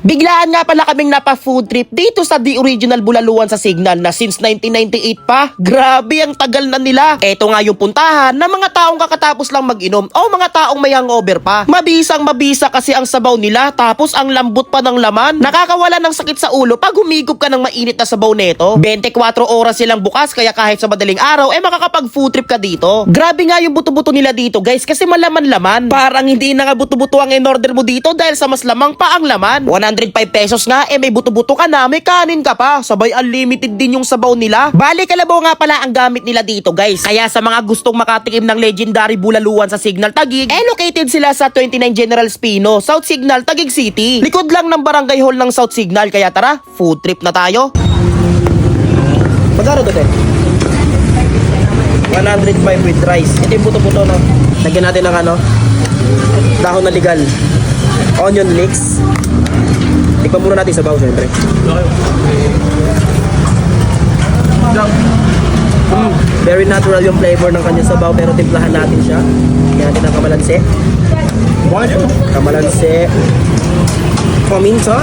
Biglaan nga pala kaming napa-food trip dito sa The Original Bulaluan sa Signal na since 1998 pa. Grabe ang tagal na nila. Eto nga yung puntahan ng mga taong kakatapos lang mag-inom o mga taong may hangover pa. Mabisang mabisa kasi ang sabaw nila tapos ang lambot pa ng laman. Nakakawala ng sakit sa ulo pag humigop ka ng mainit na sabaw neto. 24 oras silang bukas kaya kahit sa madaling araw eh makakapag-food trip ka dito. Grabe nga yung buto-buto nila dito guys kasi malaman-laman. Parang hindi na nga buto-buto ang in-order mo dito dahil sa mas lamang pa ang laman. 105 pesos nga, eh may buto-buto ka na, may kanin ka pa. Sabay unlimited din yung sabaw nila. Bali kalabaw nga pala ang gamit nila dito guys. Kaya sa mga gustong makatikim ng legendary bulaluan sa Signal Tagig, eh located sila sa 29 General Spino, South Signal, Tagig City. Likod lang ng barangay hall ng South Signal, kaya tara, food trip na tayo. Magkano to, te? 105 with rice. Ito yung buto-buto, no? Lagyan natin ng ano, dahon na legal. Onion mix. Tikman muna natin sa baw, syempre. Mm, very natural yung flavor ng kanyang sabaw pero timplahan natin siya. Lagyan natin ng kamalansi. Kamalansi. Paminta.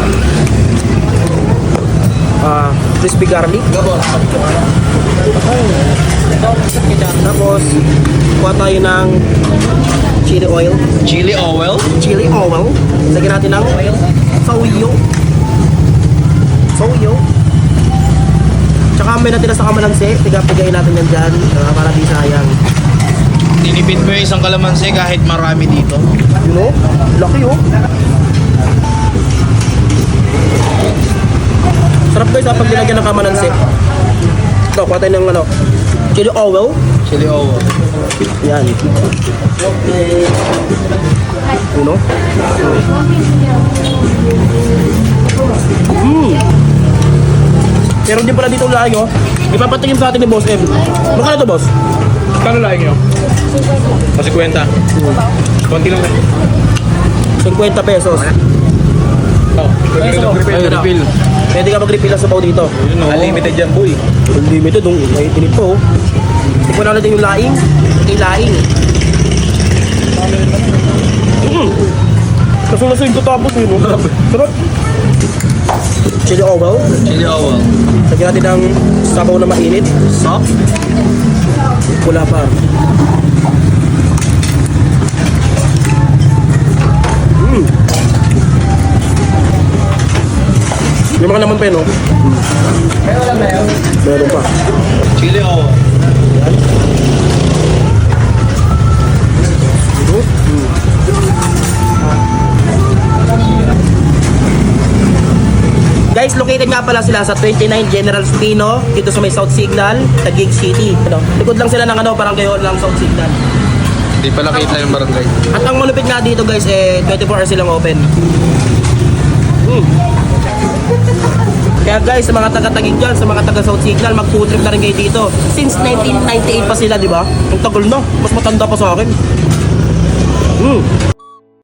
Ah, crispy garlic. Tapos, kuha tayo ng chili oil. Chili oil. Chili oil. Lagyan natin ng soyo. Soyo. Tsaka may natira sa kamalansi. Tiga-pigayin natin yan dyan. ah, para di sayang. Tinipid mo yung isang kalamansi kahit marami dito. You know? Laki oh. Sarap guys ha pag nilagyan ng kamalansi. Ito, kuha tayo ng ano, chili oil. Chili oil. Yan. You know? Mm. Meron din pala dito layo. Ipapatingin sa atin ni Boss M. Magkano to, Boss? Kano lang nyo? Kasi kwenta. Konti lang. 50 pesos. Oh, Ay, refill. Pwede ka mag-refill ng sabaw dito. Unlimited yan, boy. Unlimited, nung naiinit po. Tignan na natin yung laing. Yung laing. Mm. Kaso-laso yung tapos yun. no? Sarap. Chili oil. Chili oil. Lagyan natin ng sabaw na mainit. Soft. Pula pa. Mm. Yung mga naman pa yun, no? Meron pa. Guys, located nga pala sila sa 29 General Spino, dito sa may South Signal, Taguig City. Ano, likod lang sila ng ano, parang gayon lang South Signal. Hindi pala kita yung barangay. At ang malupit nga dito guys, eh, 24 hours silang open. Hmm. Kaya guys, sa mga taga-tagig dyan, sa mga taga-South Signal, mag-food trip na rin kayo dito. Since 1998 pa sila, di ba? Ang tagal na. Mas matanda pa sa akin. Hmm.